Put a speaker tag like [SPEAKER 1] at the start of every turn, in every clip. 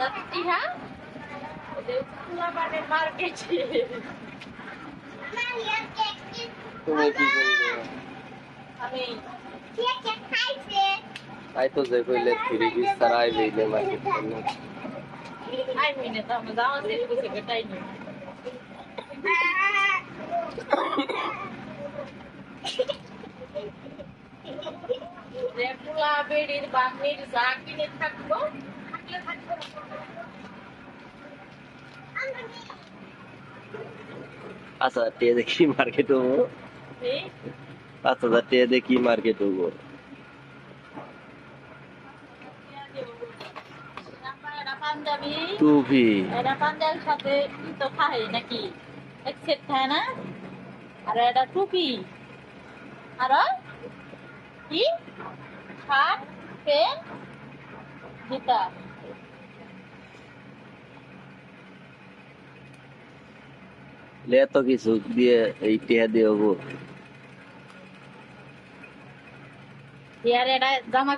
[SPEAKER 1] যাচ্ছি হ্যাঁ ফুলাবাড়ির মার্কেটে
[SPEAKER 2] তুমি কি করবে
[SPEAKER 1] আমি
[SPEAKER 2] তাই তো যে কইলে ফ্রি পিস ছাড়া আইবে ইলে মার্কেট করলে
[SPEAKER 1] আই মিনে তো আমি যাওয়া দিয়ে কিছু কেটাই নি যে ফুলা বেড়ির বান্নির যা কিনে থাকব থাকলে থাকব
[SPEAKER 2] পাঁচ হাজার টাকা দেখি মার্কেট হব? পাঁচ হাজার টাকা দেখি মার্কেট হব?
[SPEAKER 1] এটা এটা পাঞ্জাবির সাথে তো খাই নাকি? এক সেট খায় না? আর এটা টুপি। আর কি? শার্ট প্যান্ট জুতা।
[SPEAKER 2] এত কিছু দিয়ে এই টিয়া দিয়ে হব?
[SPEAKER 1] এটা জামা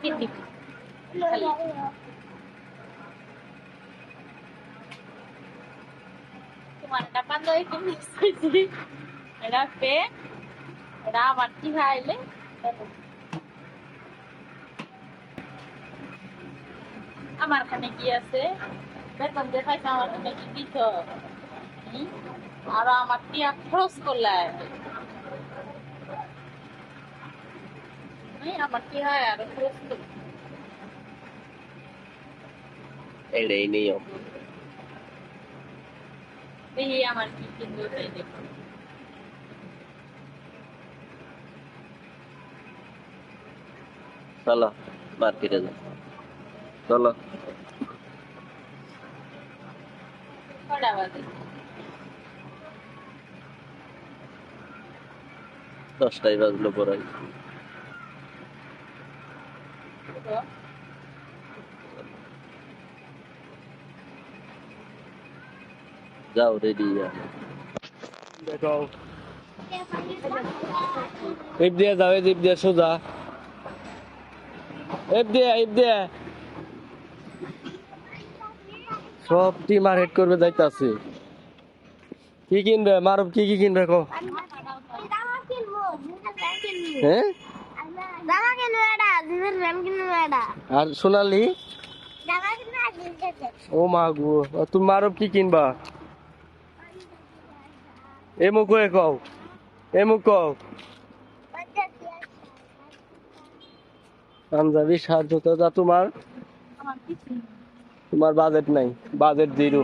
[SPEAKER 1] এটা এটা আমার কি আমার খানে কি আছে? বেতন দেখাইছে আমার খানে কি দিত? আর আমার টিয়া খরচ করলে আমার কি হয় আর খরচ করলে।
[SPEAKER 2] এটাই নিয়ম
[SPEAKER 1] দেখি আমার কি দেখো।
[SPEAKER 2] চলো মার্কেটে যাও। চলো।
[SPEAKER 1] কটা বাজে?
[SPEAKER 2] দশটাই বাজলো
[SPEAKER 1] তো
[SPEAKER 2] যাও রেডি দেখো ইপ দিয়ে যাও ইপ দিয়ে সোজা। ইপ দিয়ে ইপ দিয়ে সব টি মার্কেট করবে যাইতাছে। কি কিনবে? মারব কি কি কিনবে কো হ্যাঁ আর সোনালি? ও মা গো তুমি মারব কি কিনবা? এমু কয়ে কও এমু কও। পাঞ্জাবি শার্ট জুতো যা তোমার। তোমার বাজেট নাই বাজেট জিরো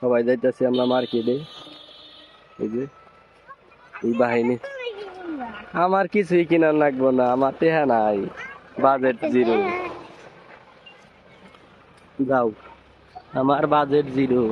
[SPEAKER 2] সবাই যাইতেছি, আমরা মার্কেটে এই যে, এই বাহিনী। আমার কিছুই কিনার লাগবো না, আমার টেহা নাই বাজেট জিরো যাও, আমার বাজেট জিরো